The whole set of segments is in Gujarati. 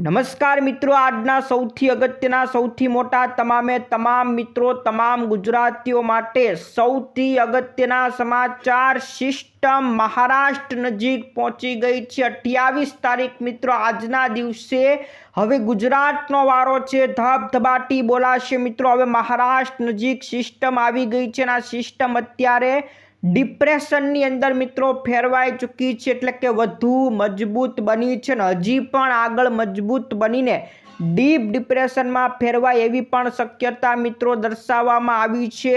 નમસ્કાર મિત્રો, આજના સૌથી અગત્યના, સૌથી મોટા, તમામે તમામ મિત્રો, તમામ ગુજરાતીઓ માટે સૌથી અગત્યના સમાચાર સિસ્ટમ મહારાષ્ટ્ર નજીક પહોંચી ગઈ છે. અઠ્યાવીસ તારીખ મિત્રો, આજના દિવસે હવે ગુજરાતનો વારો છે. ધબધબાટી બોલાશે મિત્રો. હવે મહારાષ્ટ્ર નજીક સિસ્ટમ આવી ગઈ છે અને આ સિસ્ટમ અત્યારે ડિપ્રેશનની અંદર મિત્રો ફેરવાઈ ચૂકી છે એટલે કે વધુ મજબૂત બની છે ને હજી પણ આગળ મજબૂત બનીને ડીપ ડિપ્રેશનમાં ફેરવાય એવી પણ શક્યતા મિત્રો દર્શાવવામાં આવી છે.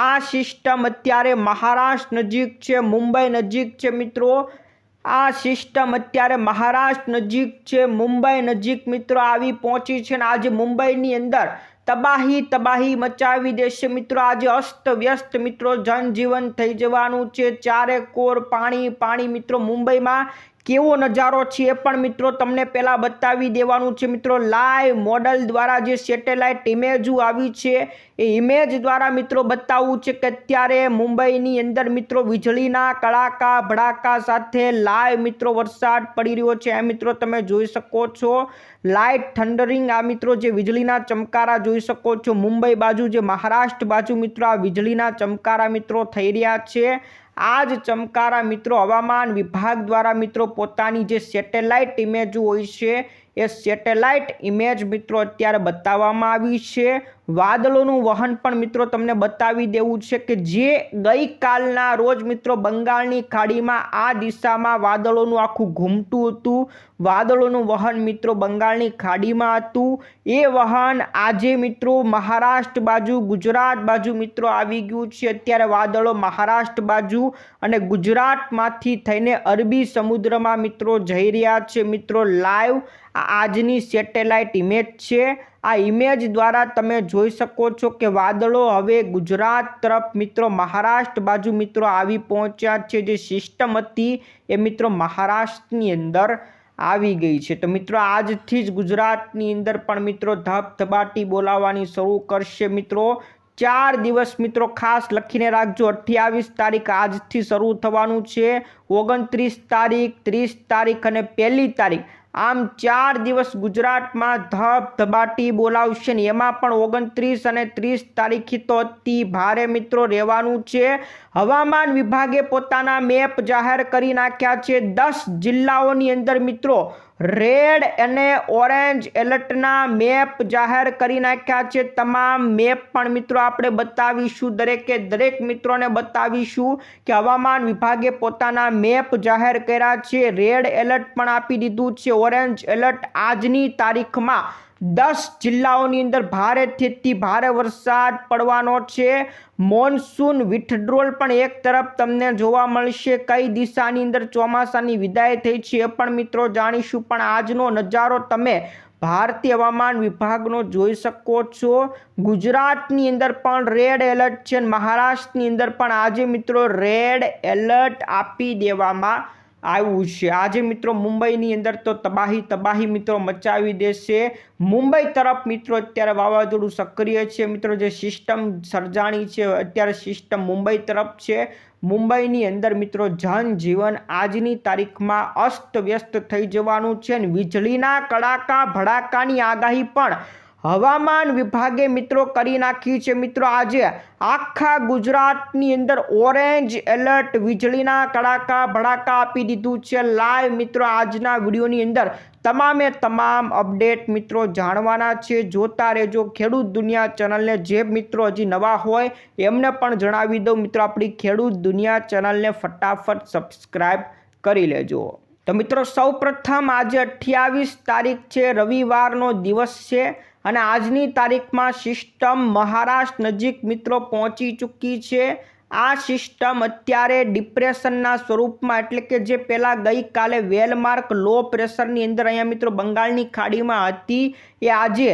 આ સિસ્ટમ અત્યારે મહારાષ્ટ્ર નજીક છે, મુંબઈ નજીક છે મિત્રો. આ સિસ્ટમ અત્યારે મહારાષ્ટ્ર નજીક છે, મુંબઈ નજીક મિત્રો આવી પહોંચી છે ને આજે મુંબઈની અંદર તબાહી તબાહી મચાવી દેશે મિત્રો. આજે અસ્ત વ્યસ્ત મિત્રો જનજીવન થઈ જવાનું છે. ચારે કોર પાણી પાણી મિત્રો મુંબઈમાં કેવો નજારો છે એ પણ મિત્રો તમને પહેલાં બતાવી દેવાનું છે મિત્રો. લાઈવ મોડલ દ્વારા જે સેટેલાઇટ ઇમેજો આવી છે, એ ઇમેજ દ્વારા મિત્રો બતાવવું છે કે અત્યારે મુંબઈની અંદર મિત્રો વીજળીના કડાકા, ભડાકા સાથે લાઈવ મિત્રો વરસાદ પડી રહ્યો છે. આ મિત્રો તમે જોઈ શકો છો. લાઇટ થંડરિંગ આ મિત્રો જે વીજળીના ચમકારા જોઈ શકો છો. મુંબઈ બાજુ જે મહારાષ્ટ્ર બાજુ મિત્રો આ વીજળીના ચમકારા મિત્રો થઈ રહ્યા છે. આ જ ચમકારા મિત્રો હવામાન વિભાગ દ્વારા મિત્રો પોતાની જે સેટેલાઇટ ઇમેજો હોય છે એ સેટેલાઇટ ઇમેજ મિત્રો અત્યારે બતાવવામાં આવી છે. વાદળોનું વહન પણ મિત્રો તમને બતાવી દેવું છે કે જે ગઈકાલના રોજ મિત્રો બંગાળની ખાડીમાં આ દિશામાં વાદળોનું આખું ઘૂમતું હતું. વાદળોનું વહન મિત્રો બંગાળની ખાડીમાં હતું. એ વહન આજે મિત્રો મહારાષ્ટ્ર બાજુ, ગુજરાત બાજુ મિત્રો આવી ગયું છે. અત્યારે વાદળો મહારાષ્ટ્ર બાજુ અને ગુજરાતમાંથી થઈને અરબી સમુદ્રમાં મિત્રો જઈ રહ્યા છે. મિત્રો લાઈવ આ આજની સેટેલાઇટ ઇમેજ છે. આ ઇમેજ દ્વારા તમે જોઈ શકો છો કે વાદળો હવે ગુજરાત તરફ મિત્રો મહારાષ્ટ્ર બાજુ મિત્રો આવી પહોંચ્યા છે. જે સિસ્ટમ હતી એ મિત્રો મહારાષ્ટ્રની અંદર આવી ગઈ છે. તો મિત્રો આજથી જ ગુજરાતની અંદર પણ મિત્રો ધબધબાટી બોલાવવાની શરૂ કરશે મિત્રો. ચાર દિવસ મિત્રો ખાસ લખીને રાખજો. અઠ્યાવીસ તારીખ આજથી શરૂ થવાનું છે. ઓગણત્રીસ તારીખ, ત્રીસ તારીખ અને પહેલી તારીખ આમ ચાર દિવસ ગુજરાતમાં ધબધબાટી બોલાવશે ને એમાં પણ ઓગણત્રીસ અને ત્રીસ તારીખી તો અતિ ભારે મિત્રો રહેવાનું છે. હવામાન વિભાગે પોતાના મેપ જાહેર કરી નાખ્યા છે. દસ જિલ્લાઓની અંદર મિત્રો રેડ અને ઓરેન્જ એલર્ટના મેપ જાહેર કરી નાખ્યા છે. તમામ મેપ પણ મિત્રો આપણે બતાવીશું, દરેકે દરેક મિત્રોને બતાવીશું કે હવામાન વિભાગે પોતાના મેપ જાહેર કર્યા છે. રેડ એલર્ટ પણ આપી દીધું છે. ઓરેન્જ એલર્ટ આજની તારીખમાં દસ જિલ્લાઓની અંદર ભારેથી ભારે વરસાદ પડવાનો છે. મોન્સૂન વિથડ્રોલ પણ એક તરફ તમને જોવા મળશે. કઈ દિશાની અંદર ચોમાસાની વિદાય થઈ છે એ પણ મિત્રો જાણીશું. પણ આજનો નજારો તમે ભારતીય હવામાન વિભાગનો જોઈ શકો છો. ગુજરાતની અંદર પણ રેડ એલર્ટ છે મહારાષ્ટ્રની અંદર પણ આજે મિત્રો રેડ એલર્ટ આપી દેવામાં આવ્યું છે. આજે મિત્રો મુંબઈની અંદર તો તબાહી તબાહી મિત્રો મચાવી દેશે. મુંબઈ તરફ મિત્રો અત્યારે વાવાઝોડું સક્રિય છે. મિત્રો જે સિસ્ટમ સર્જાણી છે, અત્યારે સિસ્ટમ મુંબઈ તરફ છે. મુંબઈની અંદર મિત્રો જનજીવન આજની તારીખમાં અસ્તવ્યસ્ત થઈ જવાનું છે અને વીજળીના કડાકા, ભડાકાની આગાહી પણ હવામાન વિભાગે મિત્રો કરી નાખી છે. મિત્રો, આજે આખા ગુજરાતની અંદર ઓરેન્જ એલર્ટ વીજળીના કડાકા ભડાકા આપી દીધું છે. લાઈવ મિત્રો, આજના વિડીયોની અંદર તમામે તમામ અપડેટ મિત્રો જાણવાના છે. જોતા રહેજો ખેડૂત દુનિયા ચેનલને. જે મિત્રો હજી નવા હોય એમને પણ જણાવી દઉં. મિત્રો, આપણી ખેડૂત દુનિયા ચેનલને ફટાફટ સબસ્ક્રાઈબ કરી લેજો. તો મિત્રો, સૌપ્રથમ આજે અઠ્યાવીસ તારીખ છે. રવિવારનો દિવસ છે. અને આજની તારીખમાં સિસ્ટમ મહારાષ્ટ્ર નજીક મિત્રો પહોંચી ચૂકી છે. આ સિસ્ટમ અત્યારે ડિપ્રેશનના સ્વરૂપમાં, એટલે કે જે પહેલાં ગઈકાલે વેલમાર્ક લો પ્રેશરની અંદર અહીંયા મિત્રો બંગાળની ખાડીમાં હતી, એ આજે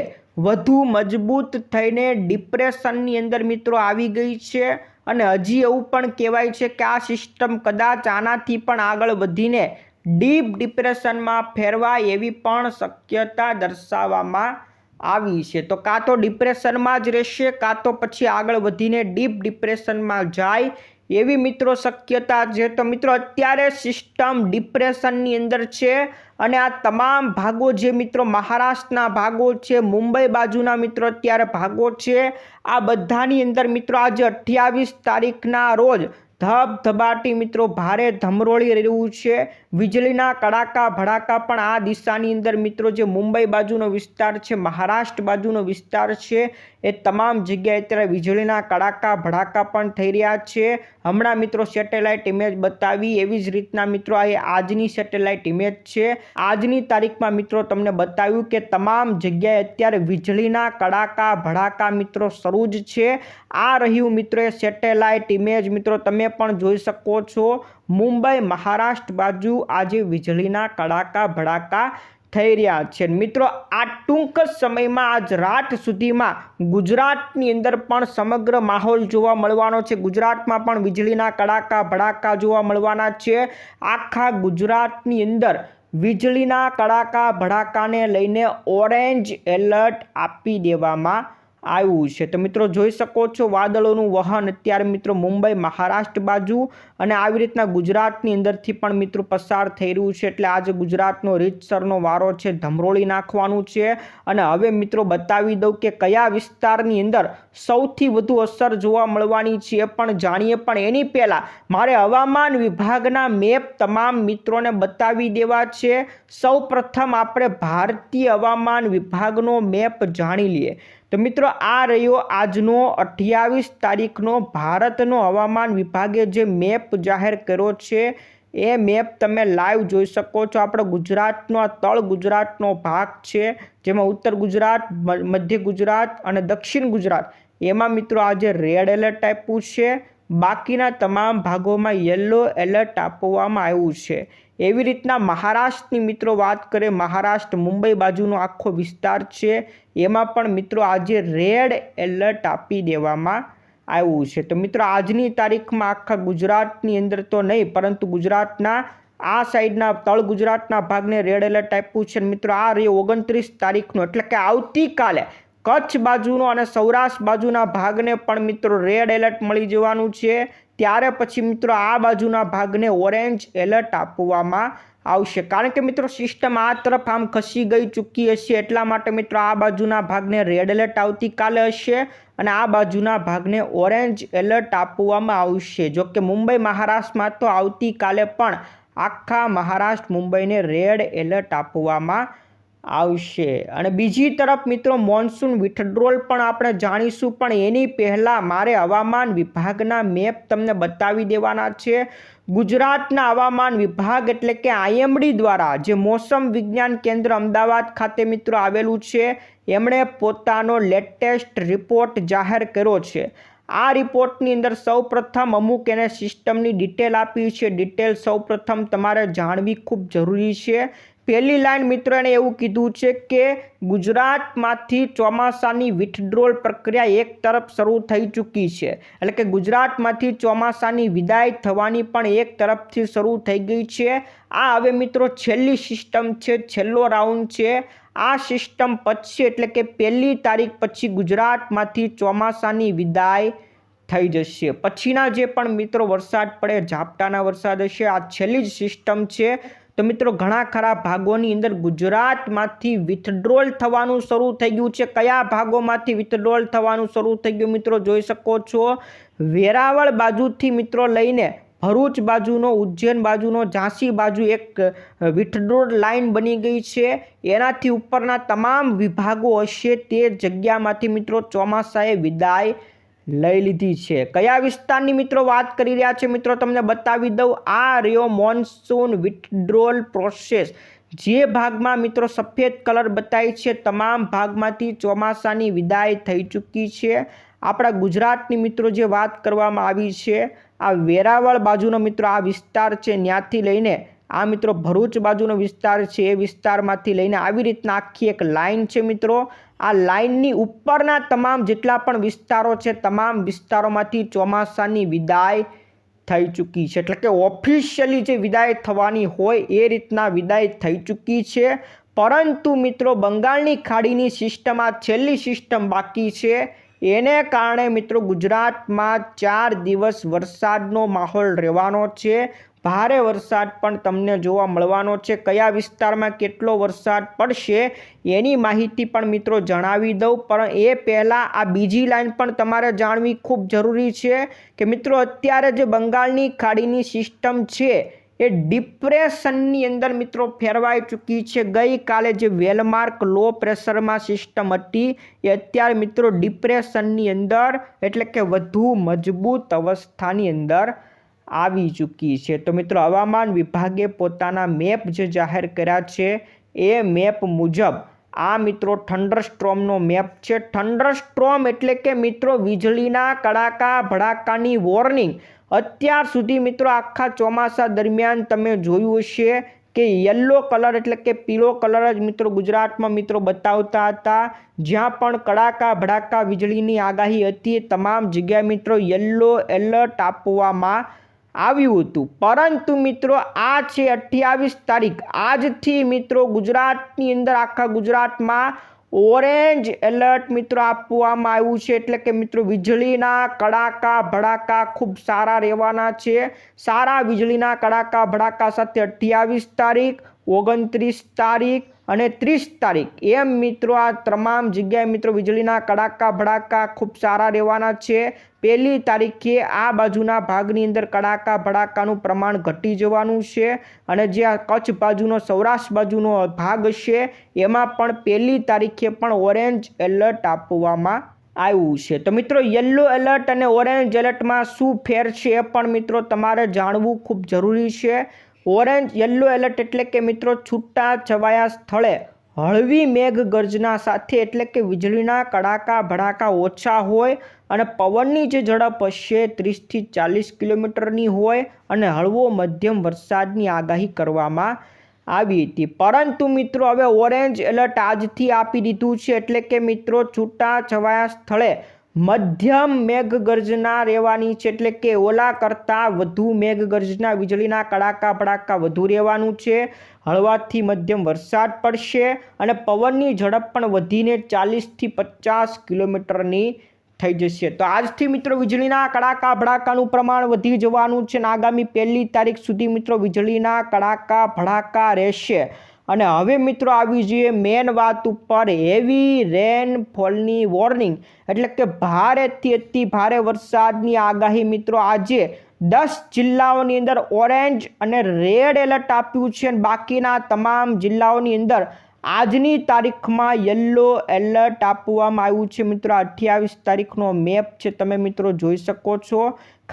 વધુ મજબૂત થઈને ડિપ્રેશનની અંદર મિત્રો આવી ગઈ છે. અને હજી એવું પણ કહેવાય છે કે આ સિસ્ટમ કદાચ આનાથી પણ આગળ વધીને ડીપ ડિપ્રેશનમાં ફેરવાય એવી પણ શક્યતા દર્શાવવામાં આવી છે. તો કાં તો ડિપ્રેશનમાં જ રહેશે, કાં તો પછી આગળ વધીને ડીપ ડિપ્રેશનમાં જાય. એવી મિત્રો શક્યતા છે. તો મિત્રો, અત્યારે સિસ્ટમ ડિપ્રેશનની અંદર છે અને આ તમામ ભાગો જે મિત્રો મહારાષ્ટ્રના ભાગો છે, મુંબઈ બાજુના મિત્રો અત્યારે ભાગો છે, આ બધાની અંદર મિત્રો આજે અઠ્યાવીસ તારીખના રોજ ધબધબાટી મિત્રો ભારે ધમરોળી રહ્યું છે. વીજળીના કડાકા, ભડાકા પણ આ દિશાની અંદર મિત્રો જે મુંબઈ બાજુનો વિસ્તાર છે, મહારાષ્ટ્ર બાજુનો વિસ્તાર છે, એ તમામ જગ્યાએ અત્યારે વીજળીના કડાકા, ભડાકા પણ થઈ રહ્યા છે. હમણાં મિત્રો સેટેલાઇટ ઇમેજ બતાવી, એવી જ રીતના મિત્રો આ આજની સેટેલાઇટ ઇમેજ છે. આજની તારીખમાં મિત્રો તમને બતાવ્યું કે તમામ જગ્યાએ અત્યારે વીજળીના કડાકા, ભડાકા મિત્રો શરૂ જ છે. આ રહ્યું મિત્રો એ સેટેલાઇટ ઇમેજ મિત્રો તમે પણ જોઈ શકો છો. મુંબઈ મહારાષ્ટ્ર બાજુ આજે વીજળીના કડાકા ભડાકા થઈ રહ્યા છે. મિત્રો, આ ટૂંક સમયમાં આજ રાત સુધીમાં ગુજરાતની અંદર પણ સમગ્ર માહોલ જોવા મળવાનો છે. ગુજરાતમાં પણ વીજળીના કડાકા ભડાકા જોવા મળવાના છે. આખા ગુજરાતની અંદર વીજળીના કડાકા ભડાકાને લઈને ઓરેન્જ એલર્ટ આપી દેવામાં આવ્યું છે. તો મિત્રો જોઈ શકો છો, વાદળોનું વહન અત્યારે મિત્રો મુંબઈ, મહારાષ્ટ્ર બાજુ અને આવી રીતના ગુજરાતની અંદરથી પણ મિત્રો પસાર થઈ રહ્યું છે. એટલે આજે ગુજરાતનો રીતસરનો વારો છે, ધમરોળી નાખવાનું છે. અને હવે મિત્રો બતાવી દઉં કે કયા વિસ્તારની અંદર સૌથી વધુ અસર જોવા મળવાની છે પણ જાણીએ. પણ એની પહેલાં મારે હવામાન વિભાગના મેપ તમામ મિત્રોને બતાવી દેવા છે. સૌ આપણે ભારતીય હવામાન વિભાગનો મેપ જાણી લઈએ. તો મિત્રો, આ રહ્યો આજનો અઠ્યાવીસ તારીખનો ભારતનો હવામાન વિભાગે જે મેપ જાહેર કર્યો છે, એ મેપ તમે લાઈવ જોઈ શકો છો. આપણો ગુજરાતનો, આ તળ ગુજરાતનો ભાગ છે, જેમાં ઉત્તર ગુજરાત મધ્ય ગુજરાત અને દક્ષિણ ગુજરાત. એમાં મિત્રો આજે રેડ એલર્ટ આપ્યું છે. બાકીના તમામ ભાગોમાં યલો એલર્ટ આપવામાં આવ્યું છે. એવી રીતના મહારાષ્ટ્રની મિત્રો વાત કરીએ મહારાષ્ટ્ર મુંબઈ બાજુનો આખો વિસ્તાર છે, એમાં પણ મિત્રો આજે રેડ એલર્ટ આપી દેવામાં આવ્યું છે. તો મિત્રો, આજની તારીખમાં આખા ગુજરાતની અંદર તો નહીં, પરંતુ ગુજરાતના આ સાઈડના તળ ગુજરાતના ભાગને રેડ એલર્ટ આપ્યું છે. મિત્રો, આ રહ્યો ઓગણત્રીસ તારીખનો, એટલે કે આવતીકાલે કચ્છ બાજુનો અને સૌરાષ્ટ્ર બાજુના ભાગને પણ મિત્રો રેડ એલર્ટ મળી જવાનું છે. ત્યારે પછી મિત્રો આ બાજુના ભાગને ઓરેન્જ એલર્ટ આપવામાં આવશે. કારણ કે મિત્રો સિસ્ટમ આ તરફ આમ ખસી ગઈ ચૂકી હશે એટલા માટે મિત્રો આ બાજુના ભાગને રેડ એલર્ટ આવતીકાલે હશે અને આ બાજુના ભાગને ઓરેન્જ એલર્ટ આપવામાં આવશે. જો કે મુંબઈ, મહારાષ્ટ્રમાં તો આવતીકાલે પણ આખા મહારાષ્ટ્ર મુંબઈને રેડ એલર્ટ આપવામાં આવશે. અને બીજી તરફ મિત્રો, મોન્સૂન વિથડ્રોલ પણ આપણે જાણીશું, પણ એની પહેલાં મારે હવામાન વિભાગના મેપ તમને બતાવી દેવાના છે. ગુજરાતના હવામાન વિભાગ એટલે કે આઈએમડી દ્વારા જે મોસમ વિજ્ઞાન કેન્દ્ર અમદાવાદ ખાતે મિત્રો આવેલું છે, એમણે પોતાનો લેટેસ્ટ રિપોર્ટ જાહેર કર્યો છે. આ રિપોર્ટની અંદર સૌપ્રથમ અમુક એને સિસ્ટમની ડિટેલ આપી છે. ડિટેલ સૌપ્રથમ તમારે જાણવી ખૂબ જરૂરી છે. પહેલી લાઈન મિત્રો એણે એવું કીધું છે કે ગુજરાતમાંથી ચોમાસાની વિથડ્રોલ પ્રક્રિયા એક તરફ શરૂ થઈ ચૂકી છે. એટલે કે ગુજરાતમાંથી ચોમાસાની વિદાય થવાની પણ એક તરફથી શરૂ થઈ ગઈ છે. આ હવે મિત્રો છેલ્લી સિસ્ટમ છે, છેલ્લો રાઉન્ડ છે. આ સિસ્ટમ પછી એટલે કે પહેલી તારીખ પછી ગુજરાતમાંથી ચોમાસાની વિદાય થઈ જશે. પછીના જે પણ મિત્રો વરસાદ પડે, ઝાપટાના વરસાદ હશે, આ છેલ્લી જ સિસ્ટમ છે. તો મિત્રો, ઘણા ખરા ભાગોની અંદર ગુજરાતમાંથી વિથડ્રોલ થવાનું શરૂ થઈ ગયું છે. કયા ભાગોમાંથી વિથડ્રોલ થવાનું શરૂ થઈ ગયું મિત્રો, જોઈ શકો છો? વેરાવળ બાજુથી મિત્રો લઈને ભરૂચ બાજુનો, ઉજ્જૈન બાજુનો, ઝાંસી બાજુ એક વિથડ્રોલ લાઇન બની ગઈ છે. એનાથી ઉપરના તમામ વિભાગો હશે તે જગ્યામાંથી મિત્રો ચોમાસાએ વિદાય લઈ લીધી છે. કયા વિસ્તારની મિત્રો વાત કરી રહ્યા છે? મિત્રો, તમને બતાવી દઉં. આ રહ્યો મોન્સૂન વિથડ્રોલ પ્રોસેસ. જે ભાગમાં મિત્રો સફેદ કલર બતાવી છે, તમામ ભાગમાંથી ચોમાસાની વિદાય થઈ ચૂકી છે. આપણા ગુજરાતની મિત્રો જે વાત કરવામાં આવી છે, આ વેરાવળ બાજુનો મિત્રો આ વિસ્તાર છે, ત્યાંથી લઈને આ મિત્રો ભરૂચ બાજુનો વિસ્તાર છે, એ વિસ્તારમાંથી લઈને આવી રીતના આખી એક લાઈન છે મિત્રો. આ લાઈનની ઉપરના તમામ જેટલા પણ વિસ્તારો છે, તમામ વિસ્તારોમાંથી ચોમાસાની વિદાય થઈ ચૂકી છે. એટલે કે ઓફિશિયલી જે વિદાય થવાની હોય એ રીતના વિદાય થઈ ચૂકી છે. પરંતુ મિત્રો, બંગાળની ખાડીની સિસ્ટમ આ છેલ્લી સિસ્ટમ બાકી છે. એને કારણે મિત્રો ગુજરાતમાં ચાર દિવસ વરસાદનો માહોલ રહેવાનો છે. ભારે વરસાદ પણ તમને જોવા મળવાનો છે. કયા વિસ્તારમાં કેટલો વરસાદ પડશે એની માહિતી પણ મિત્રો જણાવી દઉં. પણ એ પહેલાં આ બીજી લાઈન પણ તમારે જાણવી ખૂબ જરૂરી છે કે મિત્રો અત્યારે જે બંગાળની ખાડીની સિસ્ટમ છે એ ડિપ્રેશનની અંદર મિત્રો ફેરવાઈ ચૂકી છે. ગઈકાલે જે વેલમાર્ક લો પ્રેશરમાં સિસ્ટમ હતી એ અત્યારે મિત્રો ડિપ્રેશનની અંદર એટલે કે વધુ મજબૂત અવસ્થાની અંદર આવી ચૂકી છે. તો મિત્રો, હવામાન વિભાગે પોતાના મેપ જે જાહેર કર્યા છે. એ મેપ મુજબ, આ મિત્રો થંડરસ્ટ્રોમનો મેપ છે. થંડરસ્ટ્રોમ એટલે કે મિત્રો, વીજળીના કડાકા ભડાકાની વોર્નિંગ. અત્યાર સુધી મિત્રો, આખા ચોમાસા દરમિયાન તમે જોયું હશે કે યલો કલર એટલે કે પીળો કલર જ મિત્રો ગુજરાતમાં મિત્રો બતાવતા હતા. જ્યાં પણ કડાકા ભડાકા વીજળીની આગાહી હતી તમામ જગ્યાએ મિત્રો યલો એલર્ટ આપવામાં આવ્યું હતું. પરંતુ મિત્રો, આ છે અઠ્યાવીસ તારીખ. આજથી મિત્રો, ગુજરાતની અંદર, આખા ગુજરાતમાં ઓરેન્જ એલર્ટ મિત્રો આપવામાં આવ્યું છે. એટલે કે મિત્રો, વીજળીના કડાકા, ભડાકા ખૂબ સારા રહેવાના છે. સારા વીજળીના કડાકા, ભડાકા સાથે અઠ્યાવીસ તારીખ, ઓગણત્રીસ તારીખ અને ત્રીસ તારીખ. એમ મિત્રો, આ તમામ જગ્યાએ મિત્રો, વીજળીના કડાકા, ભડાકા ખૂબ સારા રહેવાના છે. પહેલી તારીખે આ બાજુના ભાગની અંદર કડાકા ભડાકાનું પ્રમાણ ઘટી જવાનું છે અને જે આ કચ્છ બાજુનો, સૌરાષ્ટ્ર બાજુનો ભાગ છે, એમાં પણ પહેલી તારીખે પણ ઓરેન્જ એલર્ટ આપવામાં આવ્યું છે. તો મિત્રો, યલો એલર્ટ અને ઓરેન્જ એલર્ટમાં શું ફેર છે એ પણ મિત્રો તમારે જાણવું ખૂબ જરૂરી છે. ઓરેન્જ યલો એલર્ટ એટલે કે મિત્રો છૂટા છવાયા સ્થળે હળવી મેઘ ગર્જના સાથે એટલે કે વીજળીના કડાકા ભડાકા ઓછા હોય અને પવનની જે ઝડપ હશે ત્રીસથી ચાલીસ કિલોમીટરની હોય અને હળવો મધ્યમ વરસાદની આગાહી કરવામાં આવી હતી. પરંતુ મિત્રો, હવે ઓરેન્જ એલર્ટ આજથી આપી દીધું છે એટલે કે મિત્રો છૂટા છવાયા સ્થળે મધ્યમ મેઘગર્જના રહેવાની છે એટલે કે ઓલા કરતાં વધુ મેઘગર્જના, વીજળીના કડાકા ભડાકા વધુ રહેવાનું છે. હળવાથી મધ્યમ વરસાદ પડશે અને પવનની ઝડપ પણ વધીને ચાલીસથી પચાસ કિલોમીટરની થઈ જશે. તો આજથી મિત્રો વીજળીના કડાકા ભડાકાનું પ્રમાણ વધી જવાનું છે અને આગામી પહેલી તારીખ સુધી મિત્રો વીજળીના કડાકા ભડાકા રહેશે. અને હવે મિત્રો આવી જઈએ મેન વાત ઉપર હેવી રેનફોલની વોર્નિંગ એટલે કે ભારેથી અતિ ભારે વરસાદની આગાહી મિત્રો આજે દસ જિલ્લાઓની અંદર ઓરેન્જ અને રેડ એલર્ટ આપ્યું છે અને બાકીના તમામ જિલ્લાઓની અંદર આજની તારીખમાં યલો એલર્ટ આપવામાં આવ્યું છે. મિત્રો અઠ્યાવીસ તારીખનો મેપ છે. તમે મિત્રો જોઈ શકો છો.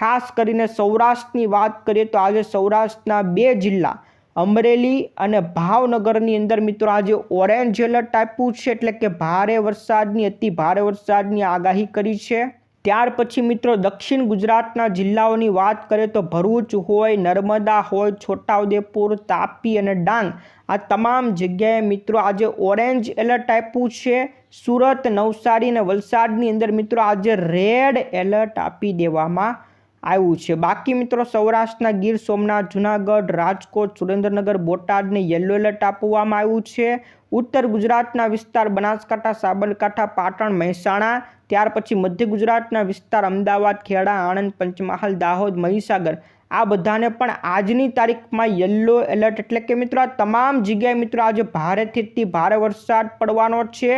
ખાસ કરીને સૌરાષ્ટ્રની વાત કરીએ તો આજે સૌરાષ્ટ્રના બે જિલ્લા, અમરેલી અને ભાવનગરની અંદર મિત્રો આજે ઓરેન્જ એલર્ટ આપ્યું છે. એટલે કે ભારે વરસાદની, અતિ ભારે વરસાદની આગાહી કરી છે. ત્યાર પછી મિત્રો દક્ષિણ ગુજરાતના જિલ્લાઓની વાત કરીએ તો ભરૂચ હોય, નર્મદા હોય, છોટાઉદેપુર, તાપી અને ડાંગ. આ તમામ જગ્યાએ મિત્રો આજે ઓરેન્જ એલર્ટ આપ્યું છે. સુરત, નવસારી અને વલસાડની અંદર મિત્રો આજે રેડ એલર્ટ આપી દેવામાં આવ્યું છે. બાકી મિત્રો સૌરાષ્ટ્રના ગીર, સોમનાથ, જુનાગઢ, રાજકોટ, સુરેન્દ્રનગર, બોટાદને યલો એલર્ટ આપવામાં આવ્યું છે. ઉત્તર ગુજરાતના વિસ્તાર બનાસકાંઠા, સાબરકાંઠા, પાટણ, મહેસાણા ત્યાર પછી મધ્ય ગુજરાતના વિસ્તાર અમદાવાદ, ખેડા, આણંદ, પંચમહાલ, દાહોદ, મહીસાગર. આ બધાને પણ આજની તારીખમાં યલો એલર્ટ એટલે કે મિત્રો આ તમામ જગ્યાએ મિત્રો આજે ભારેથી ભારે વરસાદ પડવાનો છે.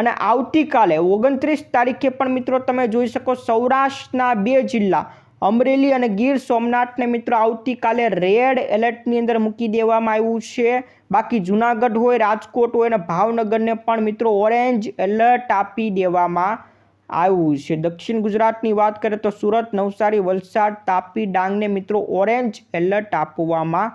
અને આવતીકાલે ઓગણત્રીસ તારીખે પણ મિત્રો તમે જોઈ શકો સૌરાષ્ટ્રના બે જિલ્લા, અમરેલી અને ગીર સોમનાથને મિત્રો આવતીકાલે રેડ એલર્ટની અંદર મૂકી દેવામાં આવ્યું છે. બાકી જુનાગઢ હોય, રાજકોટ હોય અને ભાવનગરને પણ મિત્રો ઓરેન્જ એલર્ટ આપી દેવામાં આવ્યું છે. દક્ષિણ ગુજરાતની વાત કરીએ તો સુરત, નવસારી, વલસાડ, તાપી, ડાંગને મિત્રો ઓરેન્જ એલર્ટ આપવામાં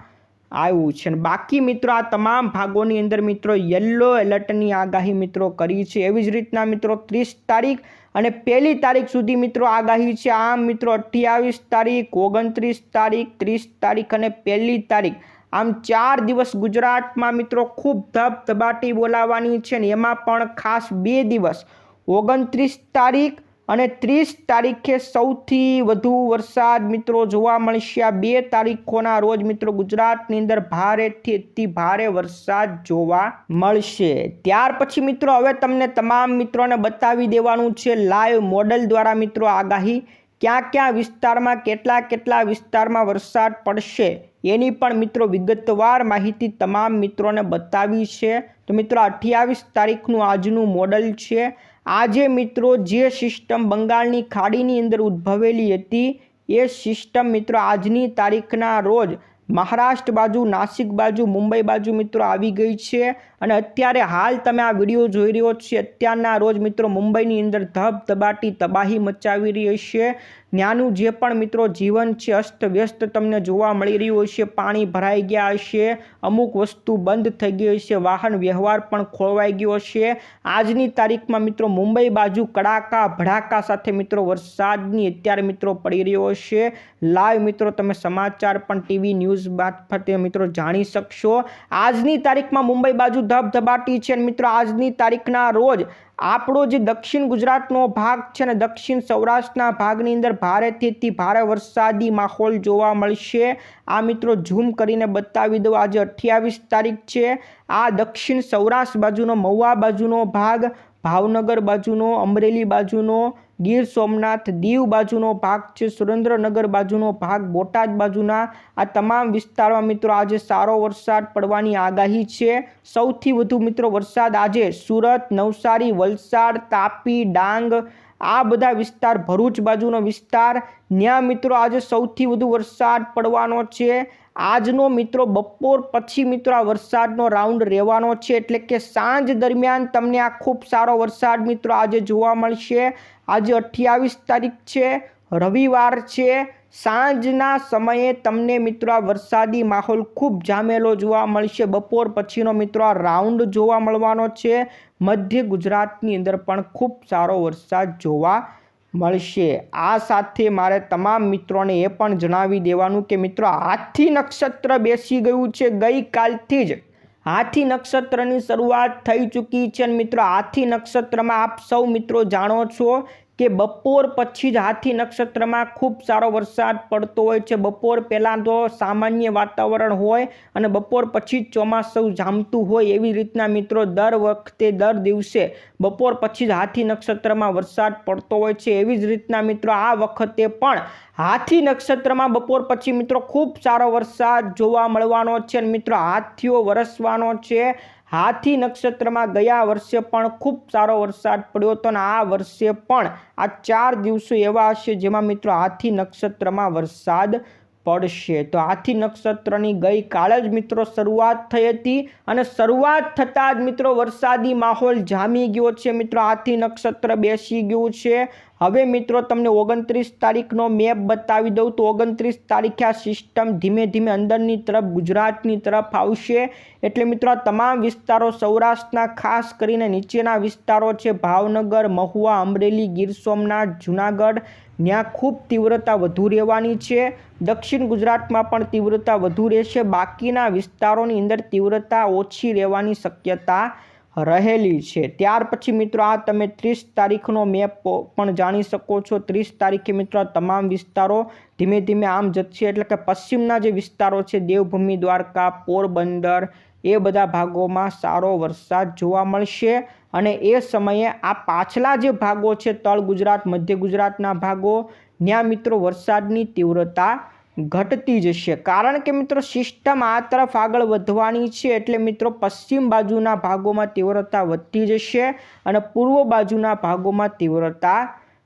આવ્યું છે. અને બાકી મિત્રો આ તમામ ભાગોની અંદર મિત્રો યલો એલર્ટની આગાહી મિત્રો કરી છે. એવી જ રીતના મિત્રો ત્રીસ તારીખ અને પહેલી તારીખ સુધી મિત્રો આગાહી છે. આમ મિત્રો અઠ્યાવીસ તારીખ, ઓગણત્રીસ તારીખ, ત્રીસ તારીખ અને પહેલી તારીખ. આમ ચાર દિવસ ગુજરાતમાં મિત્રો ખૂબ ધબધબાટી બોલાવવાની છે ને એમાં પણ ખાસ બે દિવસ ઓગણત્રીસ તારીખ અને ત્રીસ તારીખે સૌથી વધુ વરસાદ મિત્રો જોવા મળશે. બે તારીખોના રોજ મિત્રો ગુજરાતની અંદર ભારેથી અતિ ભારે વરસાદ જોવા મળશે. ત્યાર પછી મિત્રો હવે તમને તમામ મિત્રોને બતાવી દેવાનું છે લાઈવ મોડલ દ્વારા મિત્રો આગાહી. ક્યાં ક્યાં વિસ્તારમાં કેટલા કેટલા વિસ્તારમાં વરસાદ પડશે એની પણ મિત્રો વિગતવાર માહિતી તમામ મિત્રોને બતાવી છે. તો મિત્રો અઠ્યાવીસ તારીખનું આજનું મોડલ છે. આજે મિત્રો જે સિસ્ટમ બંગાળની ખાડીની અંદર ઉદ્ભવેલી હતી, એ સિસ્ટમ મિત્રો આજની તારીખના રોજ મહારાષ્ટ્ર બાજુ, નાસિક બાજુ, મુંબઈ બાજુ મિત્રો આવી ગઈ છે. અને અત્યારે હાલ તમે આ વીડિયો જોઈ રહ્યો છે. અત્યારના રોજ મિત્રો મુંબઈની અંદર ધબધબાટી, તબાહી મચાવી રહી છે. ત્યાંનું જે પણ મિત્રો જીવન છે, અસ્ત વ્યસ્ત તમને જોવા મળી રહ્યું હશે, પાણી ભરાઈ ગયા હશે, અમુક વસ્તુ બંધ થઈ ગઈ હશે, વાહન વ્યવહાર પણ ખોરવાઈ ગયો હશે. આજની તારીખમાં મિત્રો મુંબઈ બાજુ કડાકા, ભડાકા સાથે મિત્રો વરસાદની અત્યારે મિત્રો પડી રહ્યો હશે. લાઈવ મિત્રો તમે સમાચાર પણ ટીવી ન્યૂઝ મારફતે મિત્રો જાણી શકશો. આજની તારીખમાં મુંબઈ બાજુ ધબધબાટી છે મિત્રો આજની તારીખના રોજ આપણો જે દક્ષિણ ગુજરાતનો ભાગ છે ને દક્ષિણ સૌરાષ્ટ્રના ભાગની અંદર ભારેથી ભારે વરસાદી માહોલ જોવા મળશે. આ મિત્રો ઝૂમ કરીને બતાવી દઉં, આજે અઠ્યાવીસ તારીખ છે. આ દક્ષિણ સૌરાષ્ટ્ર બાજુનો, મહુવા બાજુનો ભાગ, ભાવનગર બાજુનો, અમરેલી બાજુનો ગીર સોમનાથ દીવ બાજુનો ભાગ છે, સુરેન્દ્રનગર બાજુનો ભાગ, બોટાદ બાજુના આ તમામ વિસ્તારમાં મિત્રો આજે સારો વરસાદ પડવાની આગાહી છે. સૌથી વધુ મિત્રો વરસાદ આજે સુરત, નવસારી, વલસાડ, તાપી, ડાંગ આ બધા વિસ્તાર, ભરૂચ બાજુનો વિસ્તાર. ત્યાં મિત્રો આજે સૌથી વધુ વરસાદ પડવાનો છે. આજનો મિત્રો બપોર પછી મિત્રો આ વરસાદનો રાઉન્ડ રહેવાનો છે. એટલે કે સાંજ દરમિયાન તમને આ ખૂબ સારો વરસાદ મિત્રો આજે જોવા મળશે. આજે અઠ્યાવીસ તારીખ છે, રવિવાર છે. સાંજના સમયે તમને મિત્રો આ વરસાદી માહોલ ખૂબ જામેલો જોવા મળશે. બપોર પછીનો મિત્રો આ રાઉન્ડ જોવા મળવાનો છે. મધ્ય ગુજરાતની અંદર પણ ખૂબ સારો વરસાદ જોવા મળશે. આ સાથે મારે તમામ મિત્રોને એ પણ જણાવી દેવાનું કે મિત્રો, હાથી નક્ષત્ર બેસી ગયું છે ગઈકાલથી જ. હાથી નક્ષત્રની શરૂઆત થઈ ચૂકી છે અને મિત્રો, હાથી નક્ષત્રમાં આપ સૌ મિત્રો જાણો છો કે બપોર પછી જ હાથી નક્ષત્રમાં ખૂબ સારો વરસાદ પડતો હોય છે. બપોર પહેલાં તો સામાન્ય વાતાવરણ હોય અને બપોર પછી જ ચોમાસું જામતું હોય એવી રીતના મિત્રો દર વખતે દર દિવસે બપોર પછી જ હાથી નક્ષત્રમાં વરસાદ પડતો હોય છે. એવી જ રીતના મિત્રો આ વખતે પણ હાથી નક્ષત્રમાં બપોર પછી મિત્રો ખૂબ સારો વરસાદ જોવા મળવાનો છે અને મિત્રો હાથીઓ વરસવાનો છે. હાથી નક્ષત્રમાં ગયા વર્ષે પણ ખૂબ સારો વરસાદ પડ્યો હતો અને આ વર્ષે પણ આ ચાર દિવસો એવા હશે જેમાં મિત્રો હાથી નક્ષત્રમાં વરસાદ પડશે. તો હાથી નક્ષત્રની ગઈકાલે જ મિત્રો શરૂઆત થઈ હતી અને શરૂઆત થતાં જ મિત્રો વરસાદી માહોલ જામી ગયો છે. મિત્રો હાથી નક્ષત્ર બેસી ગયું છે હવે મિત્રો, તમને ઓગણત્રીસ તારીખનો મેપ બતાવી દઉં તો ઓગણત્રીસ તારીખે આ સિસ્ટમ ધીમે ધીમે અંદરની તરફ, ગુજરાતની તરફ આવશે. એટલે મિત્રો તમામ વિસ્તારો સૌરાષ્ટ્રના, ખાસ કરીને નીચેના વિસ્તારો છે. ભાવનગર, મહુવા, અમરેલી, ગીર સોમનાથ, જુનાગઢ ત્યાં ખૂબ તીવ્રતા વધુ રહેવાની છે. દક્ષિણ ગુજરાતમાં પણ તીવ્રતા વધુ રહેશે. બાકીના વિસ્તારોની અંદર તીવ્રતા ઓછી રહેવાની શક્યતા રહેલી છે. ત્યાર પછી મિત્રો આ તમે ત્રીસ તારીખનો મેપ પણ જાણી શકો છો. ત્રીસ તારીખે મિત્રો તમામ વિસ્તારો ધીમે ધીમે આમ જશે એટલે કે પશ્ચિમના જે વિસ્તારો છે, દેવભૂમિ, દ્વારકા, પોરબંદર, એ બધા ભાગોમાં સારો વરસાદ જોવા મળશે. અને એ સમયે આ પાછલા જે ભાગો છે, તળ ગુજરાત, મધ્ય ગુજરાતના ભાગો ત્યાં મિત્રો વરસાદની તીવ્રતા ઘટતી જશે. કારણ કે મિત્રો સિસ્ટમ આ તરફ આગળ વધવાની છે એટલે મિત્રો પશ્ચિમ બાજુના ભાગોમાં તીવ્રતા વધતી જશે અને પૂર્વ બાજુના ભાગોમાં તીવ્રતા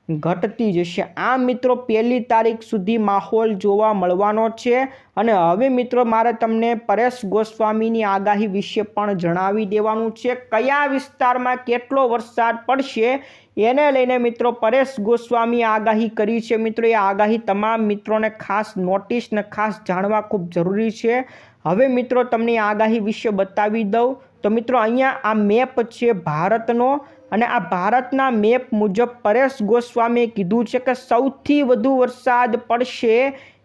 ઘટતી જશે. આમ મિત્રો પહેલી તારીખ સુધી માહોલ જોવા મળવાનો છે અને હવે મિત્રો મારે તમને પરેશ ગોસ્વામીની આગાહી વિશે પણ જણાવી દેવાનું છે. કયા વિસ્તારમાં કેટલો વરસાદ પડશે એને લઈને મિત્રો પરેશ ગોસ્વામી આગાહી કરી છે. મિત્રો, એ આગાહી તમામ મિત્રોને ખાસ નોટિસ ને ખાસ જાણવા ખૂબ જરૂરી છે. હવે મિત્રો, તમને આગાહી વિશે બતાવી દઉં. તો મિત્રો, અહીંયા આ મેપ છે ભારતનો અને આ ભારતના મેપ મુજબ પરેશ ગોસ્વામીએ કીધું છે કે સૌથી વધુ વરસાદ પડશે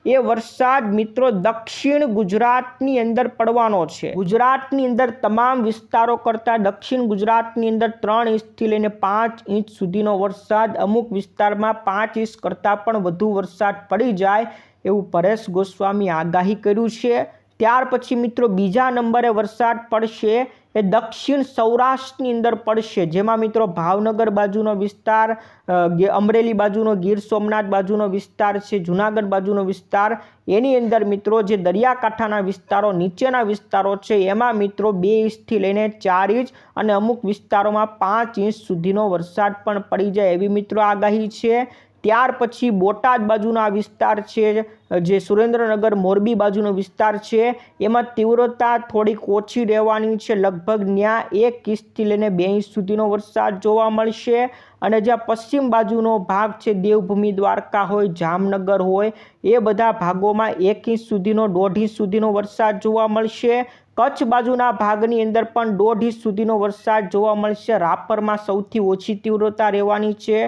એ વરસાદ મિત્રો દક્ષિણ ગુજરાતની અંદર પડવાનો છે. ગુજરાતની અંદર તમામ વિસ્તારો કરતાં દક્ષિણ ગુજરાતની અંદર ત્રણ ઇંચથી લઈને પાંચ ઇંચ સુધીનો વરસાદ, અમુક વિસ્તારમાં પાંચ ઇંચ કરતાં પણ વધુ વરસાદ પડી જાય એવું પરેશ ગોસ્વામી આગાહી કર્યું છે. ત્યાર પછી મિત્રો બીજા નંબરે વરસાદ પડશે એ દક્ષિણ સૌરાષ્ટ્રની અંદર પડશે. જેમાં મિત્રો ભાવનગર બાજુનો વિસ્તાર અમરેલી બાજુનો ગીર સોમનાથ બાજુનો વિસ્તાર છે, જુનાગઢ બાજુનો વિસ્તાર. એની અંદર મિત્રો જે દરિયાકાંઠાના વિસ્તારો, નીચેના વિસ્તારો છે, એમાં મિત્રો બે ઇંચથી લઈને ચાર ઇંચ અને અમુક વિસ્તારોમાં પાંચ ઇંચ સુધીનો વરસાદ પણ પડી જાય એવી મિત્રો આગાહી છે. ત્યાર પછી બોટાદ બાજુના વિસ્તાર છે, જે સુરેન્દ્રનગર મોરબી બાજુનો વિસ્તાર છે. એમાં તીવ્રતા થોડીક ઓછી રહેવાની છે. લગભગ ત્યાં એક ઇંચથી લઈને બે ઇંચ સુધીનો વરસાદ જોવા મળશે. અને જ્યાં પશ્ચિમ બાજુનો ભાગ છે, દેવભૂમિ દ્વારકા હોય, જામનગર હોય, એ બધા ભાગોમાં એક ઇંચ સુધીનો, દોઢ ઇંચ સુધીનો વરસાદ જોવા મળશે. કચ્છ બાજુના ભાગની અંદર પણ દોઢ ઇંચ સુધીનો વરસાદ જોવા મળશે. રાપરમાં સૌથી ઓછી તીવ્રતા રહેવાની છે.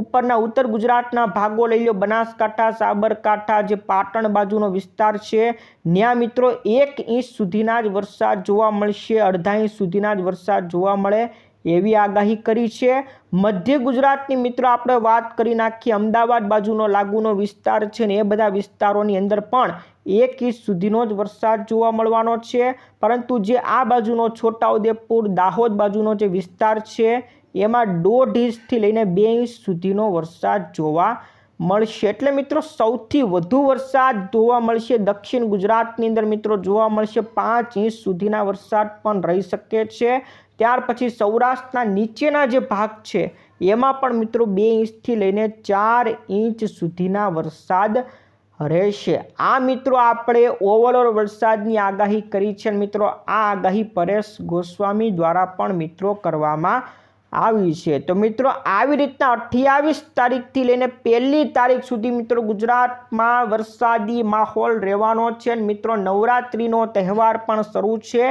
ઉપરના ઉત્તર ગુજરાતના ભાગો લઈ લો. બનાસકાંઠા, સાબરકાંઠા જે પાટણ બાજુનો વિસ્તાર છે ત્યાં મિત્રો એક ઇંચ સુધીના જ વરસાદ જોવા મળશે. અડધા ઇંચ સુધીના જ વરસાદ જોવા મળે એવી આગાહી કરી છે. મધ્ય ગુજરાતની મિત્રો આપણે વાત કરી નાખીએ. અમદાવાદ બાજુનો લાગુનો વિસ્તાર છે ને એ બધા વિસ્તારોની અંદર પણ એક ઇંચ સુધીનો જ વરસાદ જોવા મળવાનો છે. પરંતુ જે આ બાજુનો છોટાઉદેપુર, દાહોદ બાજુનો જે વિસ્તાર છે, એમાં દોઢ ઇંચથી લઈને બે ઇંચ સુધીનો વરસાદ જોવા મળશે. એટલે મિત્રો, સૌથી વધુ વરસાદ જોવા મળશે દક્ષિણ ગુજરાતની અંદર મિત્રો, જોવા મળશે પાંચ ઇંચ સુધીના વરસાદ પણ રહી શકે છે. ત્યાર પછી સૌરાષ્ટ્રના નીચેના જે ભાગ છે, એમાં પણ મિત્રો બે ઇંચથી લઈને ચાર ઇંચ સુધીના વરસાદ રહેશે. આ મિત્રો આપણે ઓવરઓલ વરસાદની આગાહી કરી છે મિત્રો આ આગાહી પરેશ ગોસ્વામી દ્વારા પણ મિત્રો કરવામાં આવી છે. તો મિત્રો આવી રીતના અઠ્યાવીસ તારીખથી લઈને પહેલી તારીખ સુધી મિત્રો ગુજરાતમાં વરસાદી માહોલ રહેવાનો છે મિત્રો નવરાત્રિનો તહેવાર પણ શરૂ છે.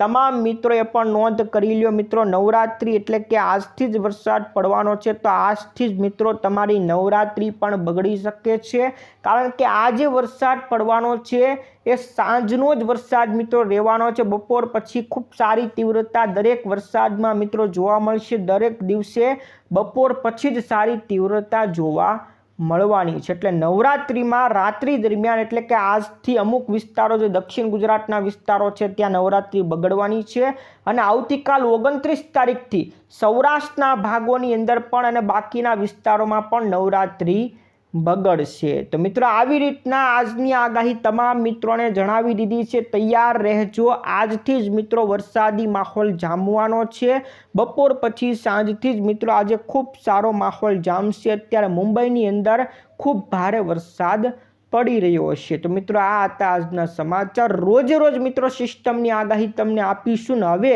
તમામ મિત્રોએ પણ નોંધ કરી લ્યો મિત્રો, નવરાત્રિ એટલે કે આજથી જ વરસાદ પડવાનો છે, તો આજથી જ મિત્રો તમારી નવરાત્રિ પણ બગડી શકે છે. કારણ કે આજે વરસાદ પડવાનો છે, એ સાંજનો જ વરસાદ મિત્રો રહેવાનો છે. બપોર પછી ખૂબ સારી તીવ્રતા દરેક વરસાદમાં મિત્રો જોવા મળશે. દરેક દિવસે બપોર પછી જ સારી તીવ્રતા જોવા મળવાની છે. એટલે નવરાત્રિમાં રાત્રિ દરમિયાન એટલે કે આજથી અમુક વિસ્તારો જે દક્ષિણ ગુજરાતના વિસ્તારો છે, ત્યાં નવરાત્રિ બગડવાની છે. અને આવતીકાલ ઓગણત્રીસ તારીખથી સૌરાષ્ટ્રના ભાગોની અંદર પણ અને બાકીના વિસ્તારોમાં પણ નવરાત્રિ બગડશે તો મિત્રો, આવી રીતના આજની આગાહી તમામ મિત્રોને જણાવી દીધી છે. તૈયાર રહેજો. આજથી જ મિત્રો, વરસાદી માહોલ જામવાનો છે. બપોર પછી સાંજથી જ મિત્રો, આજે ખૂબ સારો માહોલ જામશે. અત્યારે મુંબઈની અંદર ખૂબ ભારે વરસાદ પડી રહ્યો હશે તો મિત્રો, આ હતા આજના સમાચાર. રોજે રોજ મિત્રો, સિસ્ટમની આગાહી તમને આપીશું ને હવે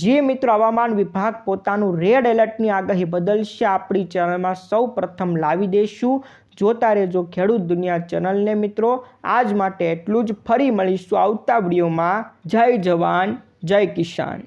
જે મિત્રો, હવામાન વિભાગ પોતાનું રેડ એલર્ટની આગાહી બદલશે, આપણી ચેનલમાં સૌ પ્રથમ લાવી દઈશું. જોતા રહેજો ખેડૂત દુનિયા ચેનલને મિત્રો. આજ માટે એટલું જ. ફરી મળીશું આવતા વિડીયોમાં. જય જવાન, જય કિસાન.